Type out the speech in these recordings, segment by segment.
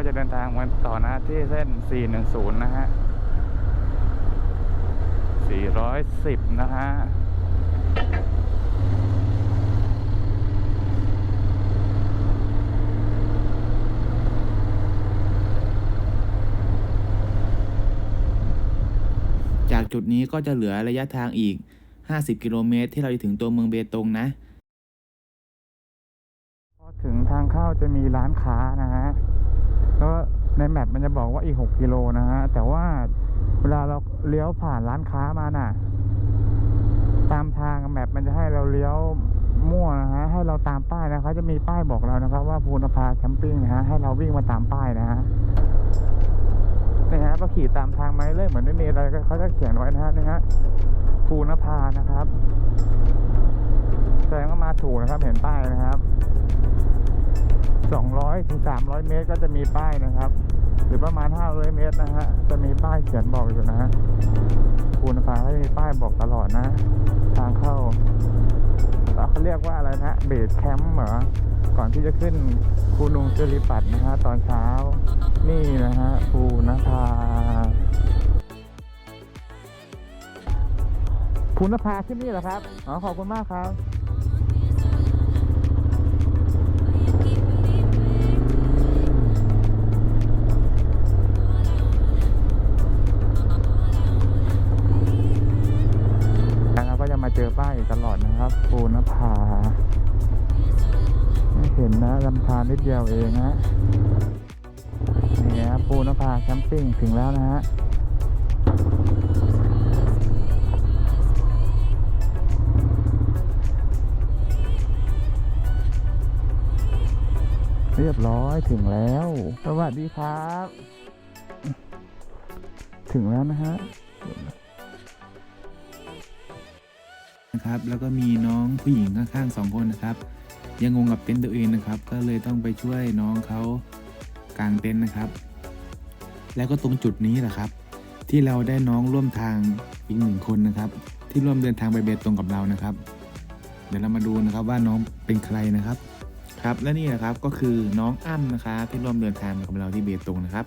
ก็จะเดินทางมาต่อนะที่เส้น 410 นะฮะ 410 นะฮะจากจุดนี้ก็จะเหลือระยะทางอีก 50 กิโลเมตร ที่เราจะถึงตัวเมืองเบตงนะ พอถึงทางเข้าจะมีร้านค้านะฮะ แล้ว ในแมปมันจะบอกว่าอีก 6 กิโลนะฮะ แต่ว่าเวลาเราเลี้ยวผ่านร้านค้ามาน่ะ ตามทางแมปมันจะให้เราเลี้ยวมั่วนะฮะ ให้เราตามป้ายนะเขาจะมีป้ายบอกเรานะครับ ว่าภูนภาแคมปิ้งนะฮะ ให้เราวิ่งมาตามป้ายนะฮะนี่ฮะก็ขี่ตามทางไม้เรื่อยเหมือนไม่มีอะไรเขาจะเขียนไว้นะฮะนี่ฮะภูนภานะครับแสดงว่ามาถูกนะครับ เห็นป้ายนะครับ 200ถึง300 เมตรก็จะมีป้ายนะครับ หรือประมาณ 500 เมตรนะฮะ จะมีป้ายเขียนบอกอยู่นะฮะภูนภาเขาจะมีป้ายบอกตลอดนะ ทางเข้าเขาเรียกว่าอะไรนะเบสแคมป์เหรอ ก่อนที่จะขึ้นภูนุงสิริปัตนะฮะ ตอนเช้า นี่นะฮะภูนภาภูนภาขึ้นนี่เหรอครับ อ๋อ ขอบคุณมากครับ ครับภูนภาไม่เห็นนะลำธารนิดเดียวเองฮะนี่ฮะภูนภาแคมปิ้งถึงแล้วนะฮะเรียบร้อยถึงแล้ว สวัสดีครับ ถึงแล้วนะฮะ นะครับ แล้วก็มีน้องผู้หญิงข้างๆสองคนนะครับ ยังงงกับเต็นท์ตัวเองนะครับ ก็เลยต้องไปช่วยน้องเขากางเต็นท์นะครับ แล้วก็ตรงจุดนี้แหละครับ ที่เราได้น้องร่วมทางอีกหนึ่งคนนะครับ ที่ร่วมเดินทางไปเบตงกับเรานะครับ เดี๋ยวเรามาดูนะครับว่าน้องเป็นใครนะครับครับและนี่นะครับก็คือน้องอ้ำนะครับที่ร่วมเดินทางกับเราที่เบตงนะครับ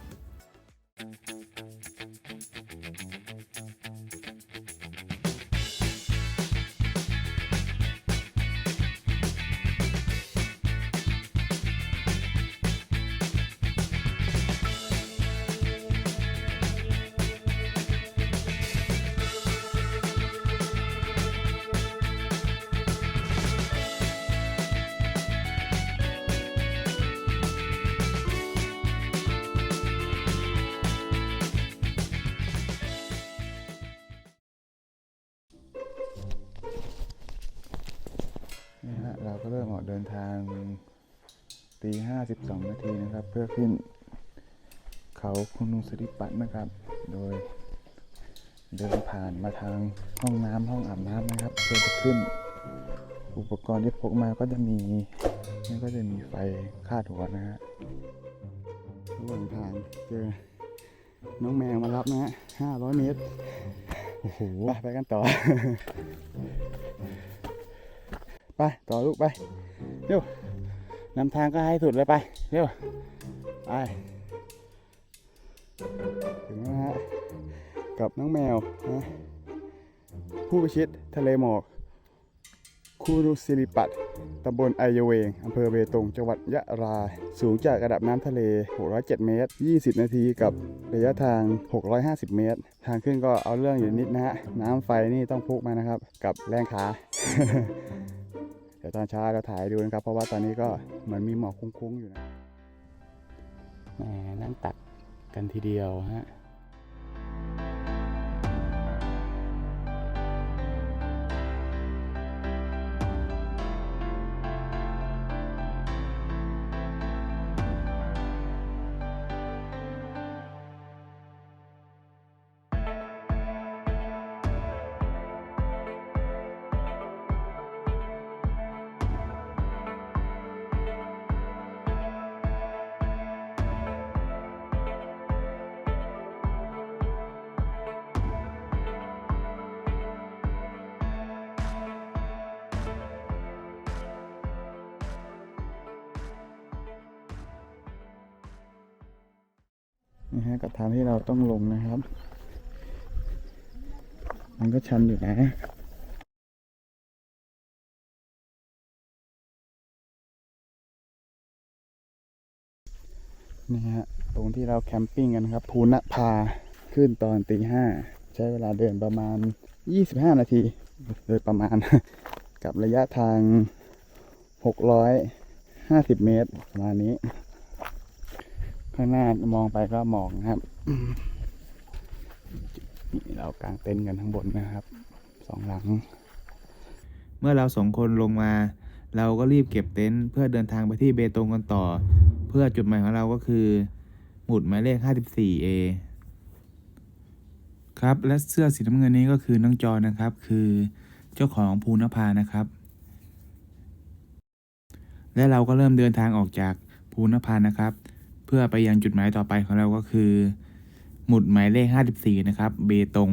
ดินทางตีห้าสิบสองนาทีนะครับ เพื่อขึ้น เขาคุณนุสิริปัตนะครับ โดย เดินผ่านมาทางห้องน้ำห้องอาบน้ำนะครับเพื่อจะขึ้น อุปกรณ์ที่พกมาก็จะมีนี่ก็จะมีไฟคาดหัวนะฮะระหว่างทางเจอน้องแมวมารับนะฮะห้าร้อยเมตร โอ้โห ไปกันต่อ ไป ต่อลูกไป เร็วนำทางก็ให้สุดเลยไป เร็ว ไป ถึงแล้วนะฮะ กับน้องแมวนะผู้พิชิตทะเลหมอก คูรุสิริปัตตำบลไอเยเวง อำเภอเบตง จังหวัดยะราสูงจากระดับน้ำทะเล 607 เมตร 20 นาทีกับระยะทาง 650 เมตร ทางขึ้นก็เอาเรื่องอยู่นิดนะฮะ น้ำไฟนี่ต้องพกมานะครับ กับแรงขา เดี๋ยวตอนเช้าเราถ่ายดูนะครับ เพราะว่าตอนนี้ก็เหมือนมีหมอกคุ้งๆอยู่นะแหมนั่งตักกันทีเดียวฮะ ฮะกับทางที่เราต้องลงนะครับ มันก็ชันอยู่นะนี่ฮะตรงที่เราแคมปิ้งกันครับภูนภาขึ้นตอนตีห้าใช้เวลาเดินประมาณ 25 นาที โดยประมาณ กับระยะทาง 650 เมตรประมาณนี้ ข้างหน้ามองไปก็หมอกนะครับนี่เรากางเต็นท์กันทั้งบนนะครับสองหลัง เมื่อเราสองคนลงมา เราก็รีบเก็บเต็นท์เพื่อเดินทางไปที่เบตงกันต่อ เพื่อจุดหมายของเราก็คือ หมุดหมายเลข 54A ครับและเสื้อสีน้ำเงินนี้ก็คือน้องจอนะครับ คือเจ้าของภูนภานะครับ และเราก็เริ่มเดินทางออกจากภูนภานะครับเพื่อไปยังจุดหมายต่อไปของเราก็คือ หมุดหมายเลข 54 นะครับ เบตง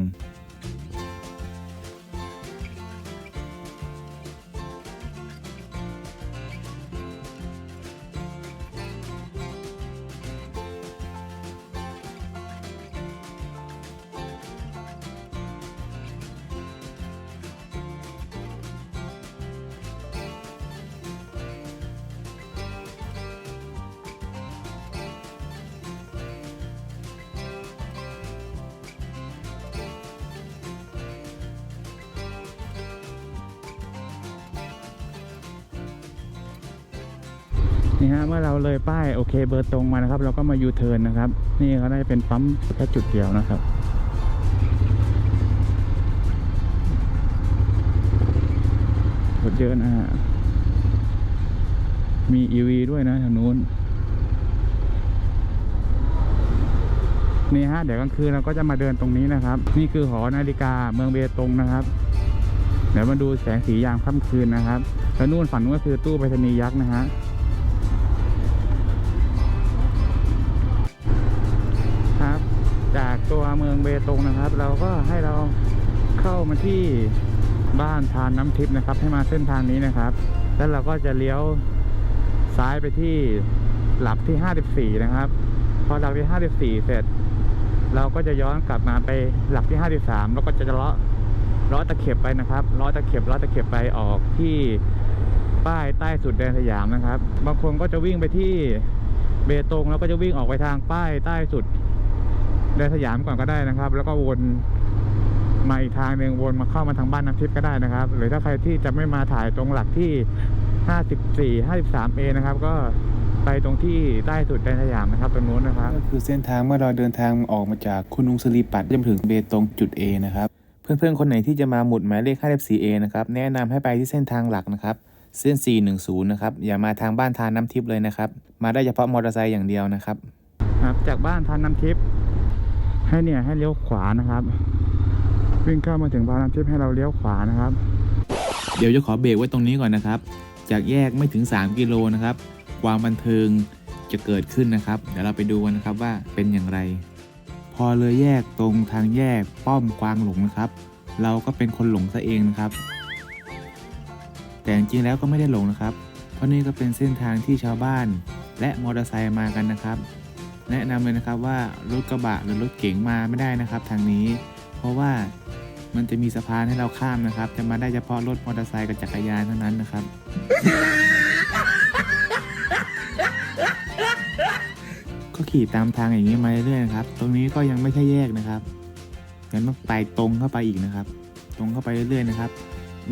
เคเบอร์ตรงมานะครับ เราก็มายูเทิร์นนะครับ นี่เขาได้เป็นปั๊มแค่จุดเดียวนะครับรถเยอะนะฮะมี EV ด้วยนะทางนู้นนี่ฮะเดี๋ยวกลางคืนเราก็จะมาเดินตรงนี้นะครับ นี่คือหอนาฬิกาเมืองเบตงนะครับ เดี๋ยวมาดูแสงสียามค่ำคืนนะครับ แล้วนู่นฝั่งนู้นก็คือตู้ไปรษณีย์ยักษ์นะฮะ ตัวเมืองเบตงนะครับ เราก็ให้เราเข้ามาที่บ้านทานน้ำทิพย์นะครับ ให้มาเส้นทางนี้นะครับ แล้วเราก็จะเลี้ยวซ้ายไปที่หลักที่ 54 นะครับ พอหลักที่ 54 เสร็จ เราก็จะย้อนกลับมาไปหลักที่ 53 แล้วก็จะเลาะเลาะตะเข็บไปนะครับเลาะตะเข็บเลาะตะเข็บไปออกที่ป้ายใต้สุดแดนสยามนะครับ บางคนก็จะวิ่งไปที่เบตงแล้วก็จะวิ่งออกไปทางป้ายใต้สุด แดนสยามก่อนก็ได้นะครับ แล้วก็วนมาอีกทางหนึ่งวนมาเข้ามาทางบ้านน้ำทิพย์ก็ได้นะครับ หรือถ้าใครที่จะไม่มาถ่ายตรงหลักที่ 54 53 A นะครับ ก็ไปตรงที่ใต้สุดแดนสยามนะครับตรงนู้นนะครับก็คือเส้นทางเมื่อเราเดินทางออกมาจากคุณลุงสิริปัตจนถึงเบตงจุด A นะครับ เพื่อนๆ คนไหนที่จะมาหมุดหมายเลข 54A นะครับแนะนำให้ไปที่เส้นทางหลักนะครับ เส้น 410 นะครับ อย่ามาทางบ้านทานน้ำทิพย์เลยนะครับ มาได้เฉพาะมอเตอร์ไซค์อย่างเดียวนะครับครับจากบ้านทานน้ำทิพย์ ให้เนี่ยให้เลี้ยวขวานะครับ วิ่งเข้ามาถึงบ้านน้ำทิพย์ให้เราเลี้ยวขวานะครับ เดี๋ยวจะขอเบรกไว้ตรงนี้ก่อนนะครับ จากแยกไม่ถึง 3 กิโลนะครับ ความบันเทิงจะเกิดขึ้นนะครับ เดี๋ยวเราไปดูกันนะครับว่าเป็นอย่างไร พอเลยแยกตรงทางแยกป้อมกวางหลงนะครับ เราก็เป็นคนหลงซะเองนะครับ แต่จริงๆแล้วก็ไม่ได้หลงนะครับ เพราะนี่ก็เป็นเส้นทางที่ชาวบ้าน และมอเตอร์ไซค์มากันนะครับ แนะนำเลยนะครับว่ารถกระบะหรือรถเก๋งมาไม่ได้นะครับ ทางนี้ เพราะว่ามันจะมีสะพานให้เราข้ามนะครับ จะมาได้เฉพาะรถมอเตอร์ไซค์กับจักรยานเท่านั้นนะครับ ก็ขี่ตามทางอย่างนี้มาเรื่อยๆนะครับ ตรงนี้ก็ยังไม่ใช่แยกนะครับยังต้องไปตรงเข้าไปอีกนะครับ ตรงเข้าไปเรื่อยๆนะครับ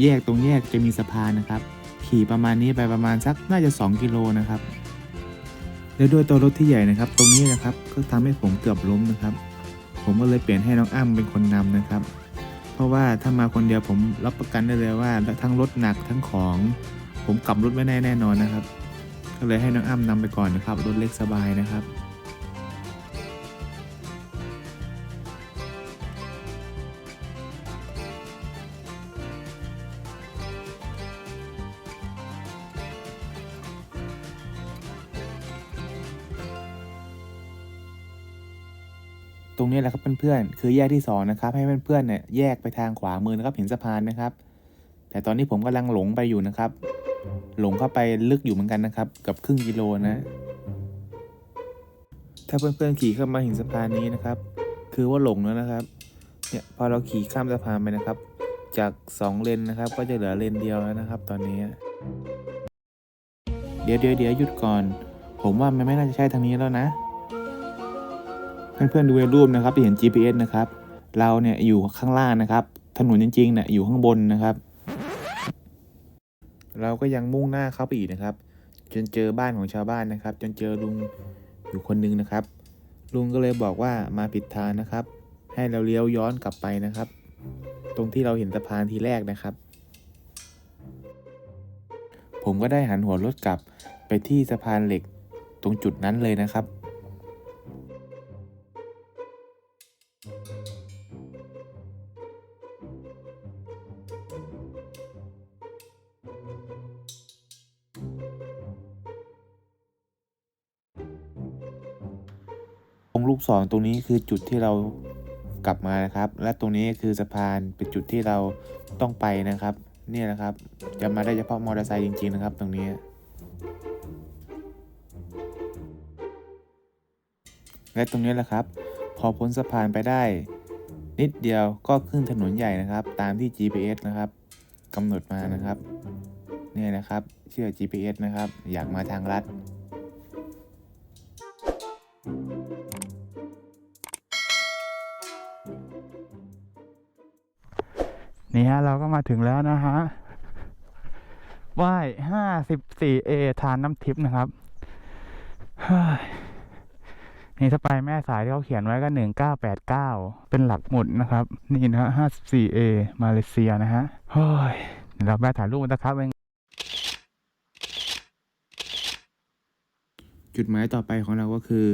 แยกตรงแยกจะมีสะพานนะครับ ขี่ประมาณนี้ไปประมาณสักน่าจะ 2 กิโลนะครับ แล้วด้วยตัวรถที่ใหญ่นะครับ ตรงนี้นะครับก็ทำให้ผมเกือบล้มนะครับ ผมก็เลยเปลี่ยนให้น้องอ้ำเป็นคนนำนะครับ เพราะว่าถ้ามาคนเดียวผมรับประกันได้เลยว่าทั้งรถหนักทั้งของ ผมกลับรถไม่ได้แน่นอนนะครับ ก็เลยให้น้องอ้ำนำไปก่อนนะครับรถเล็กสบายนะครับ นี้แหละครับเพื่อนๆคือแยกที่สองนะครับให้เพื่อนๆเนี่ยแยกไปทางขวามือนะครับเห็นสะพานนะครับ แต่ตอนนี้ผมกำลังหลงไปอยู่นะครับ หลงเข้าไปลึกอยู่เหมือนกันนะครับกับครึ่งกิโลนะ ถ้าเพื่อนๆขี่เข้ามาถึงสะพานนี้นะครับ คือว่าหลงแล้วนะครับเนี่ยพอเราขี่ข้ามสะพานไปนะครับ จากสองเลนนะครับ ก็จะเหลือเลนเดียวแล้วนะครับ ตอนนี้ เดี๋ยวเดี๋ยวเดี๋ยวหยุดก่อน ผมว่ามันไม่น่าจะใช่ทางนี้แล้วนะ เพื่อนๆดูในรูปนะครับจะเห็น GPS นะครับ เราเนี่ยอยู่ข้างล่างนะครับ ถนนจริงๆเนี่ยอยู่ข้างบนนะครับ เราก็ยังมุ่งหน้าเข้าไปอีกนะครับ จนเจอบ้านของชาวบ้านนะครับ จนเจอลุงอยู่คนหนึงนะครับ ลุงก็เลยบอกว่ามาผิดทางนะครับ ให้เราเลี้ยวย้อนกลับไปนะครับ ตรงที่เราเห็นสะพานทีแรกนะครับ ผมก็ได้หันหัวรถกลับไปที่สะพานเหล็กตรงจุดนั้นเลยนะครับ ตรงตรงนี้คือจุดที่เรากลับมานะครับ และตรงนี้คือสะพานเป็นจุดที่เราต้องไปนะครับ เนี่ยนะครับ จะมาได้เฉพาะมอเตอร์ไซค์จริงๆนะครับ ตรงนี้ และตรงนี้แหละครับ พอพ้นสะพานไปได้ นิดเดียวก็ขึ้นถนนใหญ่นะครับ ตามที่ GPS นะครับกำหนดมานะครับ เนี่ยนะครับ เชื่อ GPS นะครับ อยากมาทางลัด นี่ฮะเราก็มาถึงแล้วนะฮะว่ายห้าสิบสี่เอทานน้ำทิพย์นะครับเฮ้ยนี่ถ้าไปแม่สายที่เขาเขียนไว้ก็หนึ่งเก้าแปดเก้าเป็นหลักหมุดนะครับ นี่นะฮะห้าสิบสี่เอมาเลเซียนะฮะเฮ้ยเราแม่ถ่ายรูปกันนะครับเองจุดหมายต่อไปของเราก็คือ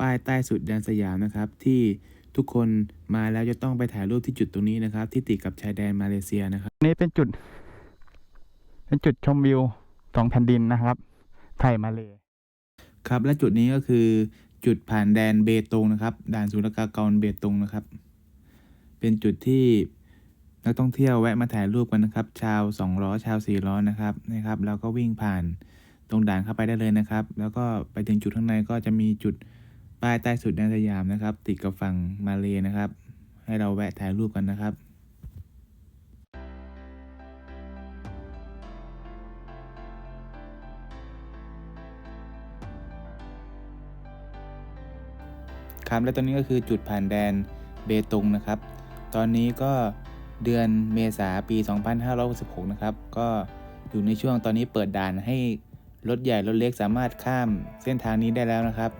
ป้ายใต้สุดแดนสยามนะครับที่ ทุกคนมาแล้วจะต้องไปถ่ายรูปที่จุดตรงนี้นะครับ ที่ติดกับชายแดนมาเลเซียนะครับนี่เป็นจุด เป็นจุดชมวิวสองแผ่นดินนะครับ ไทยมาเลครับ และจุดนี้ก็คือจุดผ่านแดนเบตงนะครับ ด่านศุลกากรเบตงนะครับ เป็นจุดที่นักท่องเที่ยวแวะมาถ่ายรูปกันนะครับ ชาวสองล้อชาวสี่ล้อนะครับนะครับ แล้วก็วิ่งผ่านตรงด่านเข้าไปได้เลยนะครับ แล้วก็ไปถึงจุดข้างในก็จะมีจุด ป้ายใต้สุดแดนสยามนะครับ ติดกับฝั่งมาเลนะครับ ให้เราแวะถ่ายรูปกันนะครับครับและตอนนี้ก็คือจุดผ่านแดนเบตงนะครับ ตอนนี้ก็เดือนเมษาปี 2566 นะครับ ก็อยู่ในช่วงตอนนี้เปิดด่านให้รถใหญ่รถเล็กสามารถข้ามเส้นทางนี้ได้แล้วนะครับ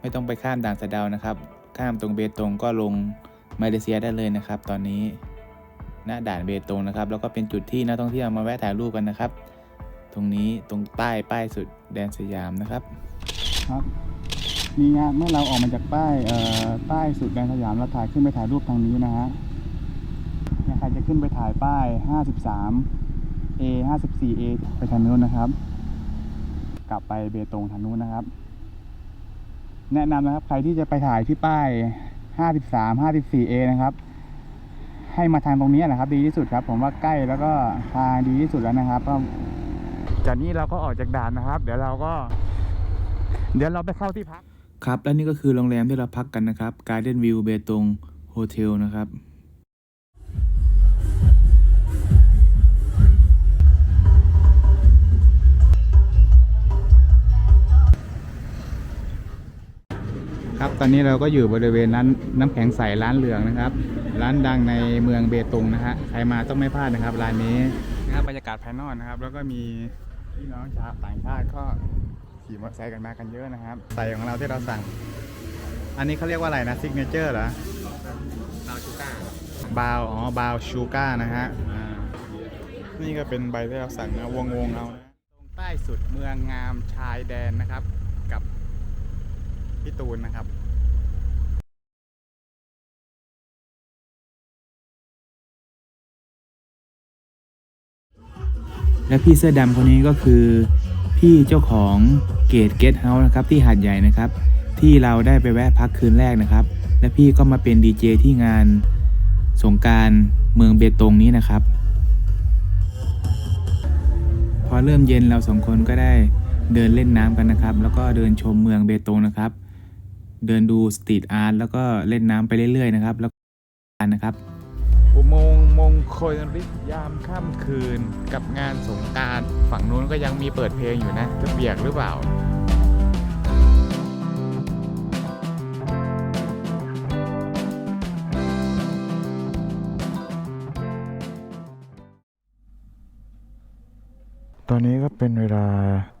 ไม่ต้องไปข้ามด่านสะเดานะครับ ข้ามตรงเบตงก็ลงมาเลเซียได้เลยนะครับ ตอนนี้ณด่านเบตงนะครับ แล้วก็เป็นจุดที่นักท่องเที่ยวมาแวะถ่ายรูปกันนะครับ ตรงนี้ตรงใต้ป้ายสุดแดนสยามนะครับครับนี่ฮะเมื่อเราออกมาจากป้ายเอ่อป้ายสุดแดนสยามเราถ่ายขึ้นไปถ่ายรูปทางนี้นะฮะเนี่ยใครจะขึ้นไปถ่ายป้าย 53 A 54 A ไปทางนู้นนะครับ กลับไปเบตงทางนู้นนะครับ แนะนำนะครับ ใครที่จะไปถ่ายที่ป้าย 53 54 A นะครับ ให้มาทางตรงนี้นะครับ ดีที่สุดครับ ผมว่าใกล้แล้วก็ทางดีที่สุดแล้วนะครับก็จากนี้เราก็ออกจากด่านนะครับ เดี๋ยวเราก็ เดี๋ยวเราไปเข้าที่พัก ครับ และนี่ก็คือโรงแรมที่เราพักกันนะครับ Garden View เบตงโฮเทลนะครับ ตอนนี้เราก็อยู่บริเวณร้านน้ำแข็งใสร้านเหลืองนะครับ ร้านดังในเมืองเบตงนะฮะใครมาต้องไม่พลาดนะครับร้านนี้นะครับบรรยากาศภายนอกนะครับ แล้วก็มีพี่น้องชาวต่างชาติก็ขี่มอเตอร์ไซค์กันมากันเยอะนะครับใส่ของเราที่เราสั่ง อันนี้เขาเรียกว่าอะไรนะซิกเนเจอร์เหรอบาวชูก้าบาวอ๋อบาวชูก้านะฮะอ่านี่ก็เป็นใบที่เราสั่งนะวงวงๆเอานะตรงใต้สุดเมืองงามชายแดนนะครับกับพี่ตูนนะครับ และพี่เสื้อดำคนนี้ก็คือพี่เจ้าของเกตเกตเฮาส์นะครับที่หาดใหญ่นะครับ ที่เราได้ไปแวะพักคืนแรกนะครับ และพี่ก็มาเป็นดีเจที่งานสงการเมืองเบตงนี้นะครับ พอเริ่มเย็นเราสองคนก็ได้เดินเล่นน้ำกันนะครับ แล้วก็เดินชมเมืองเบตงนะครับ เดินดูสตรีทอาร์ตแล้วก็เล่นน้ำไปเรื่อยๆนะครับ แล้วก็นะครับ อุโมงค์มงคลฤทธิ์ยามค่ำคืนกับงานสงการฝั่งนู้นก็ยังมีเปิดเพลงอยู่นะจะเปียกหรือเปล่าตอนนี้ก็เป็นเวลา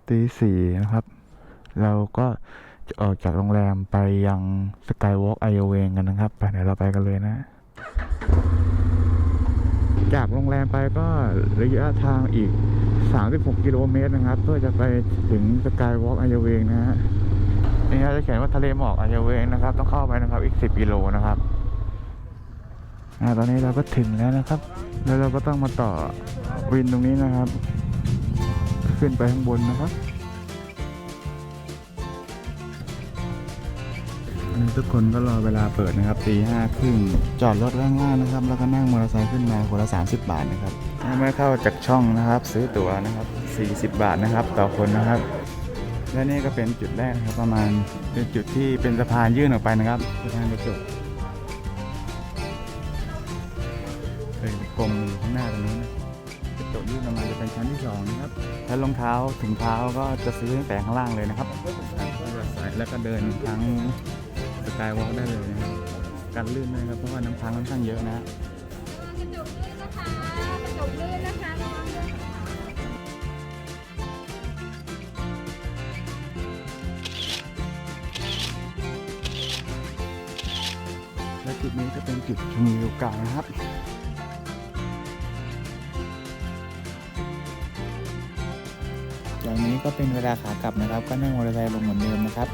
ตีสี่นะครับ เราก็จะออกจากโรงแรมไปยังสกายวอล์กไอเวงกันนะครับ ไปเดี๋ยวเราไปกันเลยนะ จากโรงแรมไปก็ระยะทางอีก 36 กิโลเมตรนะครับ เพื่อจะไปถึงสกายวอล์กไอเวงนะฮะนี่ฮะจะเขียนว่าทะเลหมอกไอเวงนะครับ ต้องเข้าไปนะครับอีก 10 กิโลนะครับอตอนนี้เราก็ถึงแล้วนะครับ แล้วเราก็ต้องมาต่อวินตรงนี้นะครับ ขึ้นไปข้างบนนะครับ ทุกคนก็รอเวลาเปิดนะครับตีห้าครึ่งจอดรถข้างล่างนะครับ แล้วก็นั่งมอเตอร์ไซค์ขึ้นมาคนละ 30 บาทนะครับเมื่อเข้าจากช่องนะครับ ซื้อตั๋วนะครับ 40 บาทนะครับ ต่อคนนะครับและนี่ก็เป็นจุดแรกนะครับ ประมาณเป็นจุดที่เป็นสะพานยื่นออกไปนะครับสะพานกระจกเป็นกลมอยู่ข้างหน้าตรงนี้นะกระจกยื่นออกมาจะเป็นชั้นที่สองนะครับแล้วรองเท้าถุงเท้าก็จะซื้อตั้งแต่ข้างล่างเลยนะครับแล้วก็เดินทั้ง กายวอล์กได้เลยนะครับกันลื่นด้วยนะครับเพราะว่าน้ำค้างค่อนข้างเยอะนะกระจกลื่นนะคะ กระจกลื่นนะคะระวังด้วยค่ะและจุดนี้จะเป็นจุดชมวิวเก่านะครับจากนี้ก็เป็นเวลาขากลับนะครับ ก็นั่งมอเตอร์ไซค์ลงเหมือนเดิมนะครับ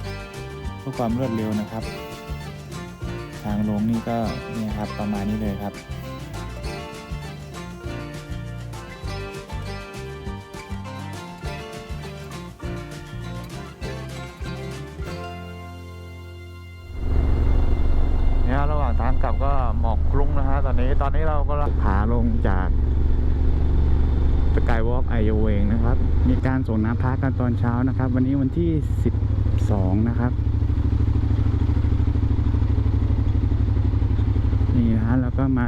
เพื่อความรวดเร็วนะครับ ทางลงนี่ก็นี่ครับประมาณนี้เลยครับเนี่ยระหว่างทางกลับก็หมอกคลุ้งนะฮะตอนนี้ตอนนี้เราก็ขาลงจากสกายวอล์กไอเวงนะครับ มีการส่งน้ำพักกันตอนเช้านะครับ วันนี้วันที่ 12 นะครับ นี่นะฮะ แล้วก็มา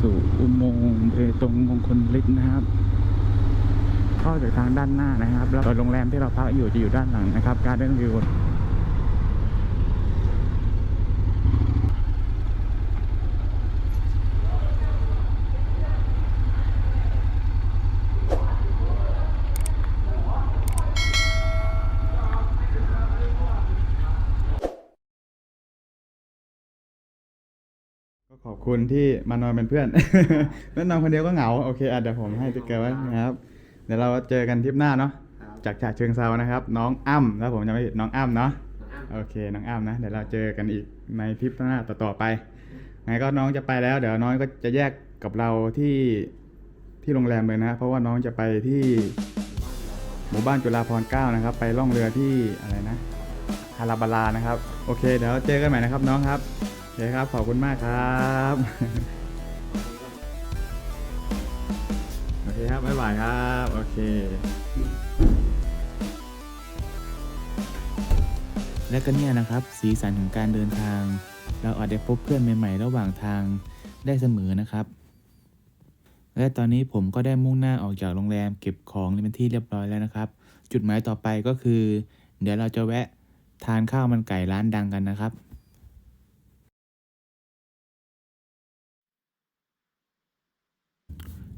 สู่อุโมงค์เบตงมงคลฤทธิ์นะครับเข้าจากทางด้านหน้านะครับ แล้วโรงแรมที่เราพักอยู่จะอยู่ด้านหลังนะครับ การเดินวิว ก็ ขอบคุณที่มานอนเป็นเพื่อน แล้วนอนคนเดียวก็เหงา โอเคอะเดี๋ยวผมให้ติ๊กเกอร์ไว้นะครับ เดี๋ยวเราเจอกันทริปหน้าเนาะ จากฉะเชิงเซานะครับ น้องอ้ำแล้วผมจะไม่ผิดน้องอ้ำเนาะ โอเค น้องอ้ำนะ เดี๋ยวเราเจอกันอีกในทริปหน้าต่อๆไป ไงก็น้องจะไปแล้ว เดี๋ยวน้องก็จะแยกกับเราที่ที่โรงแรมเลยนะ เพราะว่าน้องจะไปที่หมู่บ้านจุฬาพรณ์เก้านะครับ ไปล่องเรือที่อะไรนะฮาราบาลานะครับ โอเค เดี๋ยวเจอกันใหม่นะครับน้องครับโอ เคครับ ขอบคุณมากครับโอเคครับบ๊ายบายครับ โอเค และก็เนี่ยนะครับ สีสันของการเดินทาง เราอาจจะพบเพื่อนใหม่ ๆ ระหว่างทางได้เสมอนะครับ และตอนนี้ผมก็ได้มุ่งหน้าออกจากโรงแรม เก็บของเป็นที่เรียบร้อยแล้วนะครับ จุดหมายต่อไปก็คือ เดี๋ยวเราจะแวะทานข้าวมันไก่ร้านดังกันนะครับ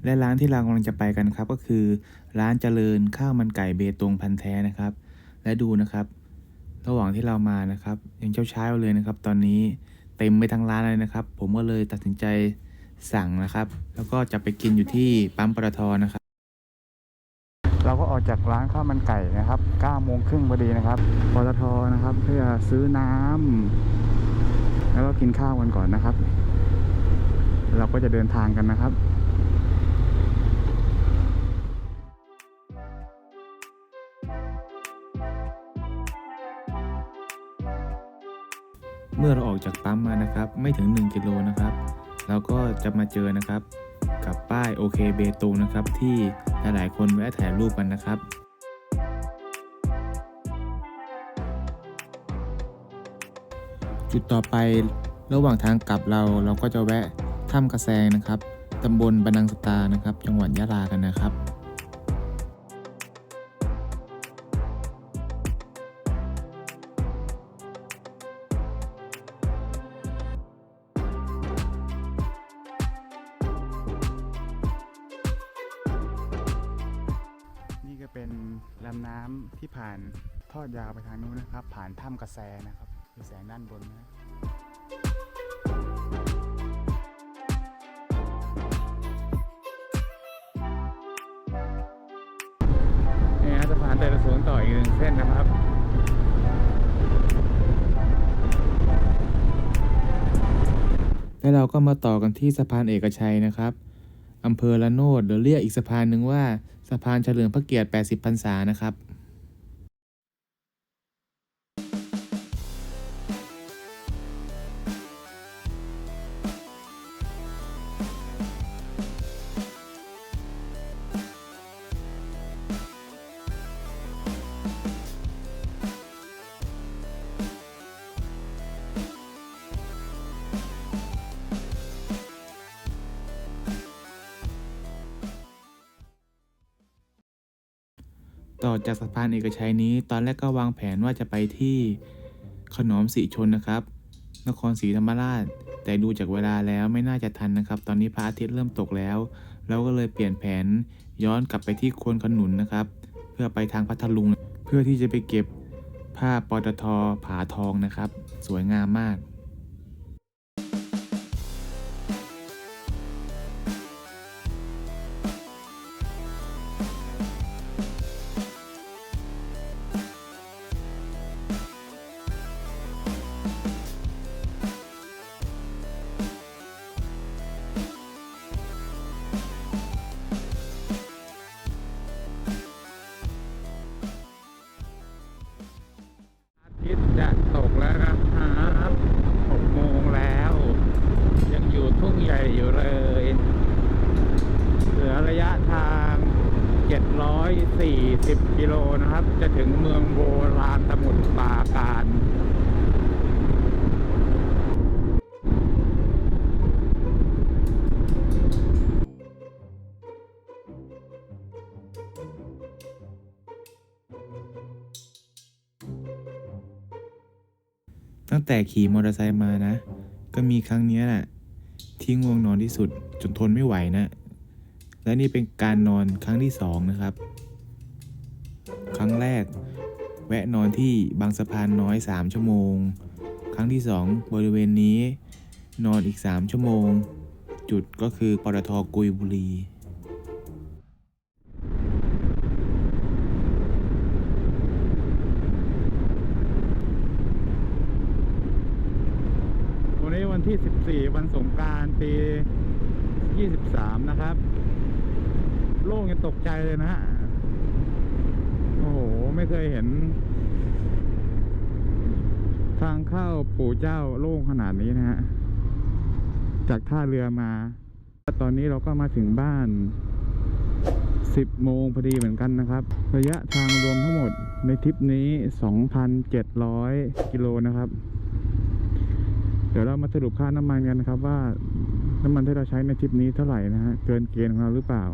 และร้านที่เรากำลังจะไปกันครับก็คือ ร้านเจริญข้าวมันไก่เบตงพันแท้นะครับ และดูนะครับ ระหว่างที่เรามานะครับยังเช้าๆเลยนะครับ ตอนนี้เต็มไปทั้งร้านเลยนะครับ ผมก็เลยตัดสินใจสั่งนะครับ แล้วก็จะไปกินอยู่ที่ปั๊มปตทนะครับ เราก็ออกจากร้านข้าวมันไก่นะครับ9โมงครึ่งพอดีนะครับปตทนะครับ เพื่อซื้อน้ำแล้วก็กินข้าวกันก่อนนะครับ เราก็จะเดินทางกันนะครับ เมื่อเราออกจากปั๊มมานะครับ ไม่ถึง 1 กิโลนะครับเราก็จะมาเจอนะครับ กับป้ายโอเคเบตงนะครับ ที่หลายๆคนแวะถ่ายรูปกันนะครับจุดต่อไประหว่างทางกลับเราเราก็จะแวะถ้ำกระแซงนะครับ ตำบลบรรนังสตานะครับ จังหวัดยะลากันนะครับ ผ่านทอดยาวไปทางนู้นนะครับ ผ่านถ้ำกระแสนะครับมีแสงด้านบนนะนี่ฮะสะพานเตยสวนต่ออีกหนึ่งเส้นนะครับแล้วเราก็มาต่อกันที่สะพานเอกชัยนะครับอำเภอละโนดหรือเรียกอีกสะพานหนึ่งว่าสะพานเฉลิมพระเกียรติ 80 พรรษานะครับ ต่อจากสะพานเอกชัยนี้ ตอนแรกก็วางแผนว่าจะไปที่ขนอมสีชนนะครับ นครศรีธรรมราช แต่ดูจากเวลาแล้วไม่น่าจะทันนะครับ ตอนนี้พระอาทิตย์เริ่มตกแล้ว เราก็เลยเปลี่ยนแผนย้อนกลับไปที่ควนขนุนนะครับ เพื่อไปทางพัทลุง เพื่อที่จะไปเก็บภาพปตทผาทองนะครับ สวยงามมาก งแต่ขี่มอเตอร์ไซค์มานะ ก็มีครั้งนี้แหละที่ง่วงนอนที่สุดจนทนไม่ไหวนะ และนี่เป็นการนอนครั้งที่สองนะครับ ครั้งแรก แวะนอนที่บางสะพานน้อย 3 ชั่วโมง ครั้งที่สองบริเวณนี้ นอนอีก 3 ชั่วโมง จุดก็คือปตทกุยบุรี วันนี้วันที่ 14 วันสงการปี 23 นะครับ โล่งยังตกใจเลยนะฮะ โอ้โห ไม่เคยเห็น ทางเข้าปู่เจ้าโล่งขนาดนี้นะฮะ จากท่าเรือมา ตอนนี้เราก็มาถึงบ้าน 10 โมงพอดีเหมือนกันนะครับ ระยะทางรวมทั้งหมดในทริปนี้ 2,700 กิโลนะครับ เดี๋ยวเรามาสรุปค่าน้ำมันกันนะครับว่าน้ำมันที่เราใช้ในทริปนี้เท่าไหร่นะฮะเกินเกณฑ์ของเราหรือเปล่า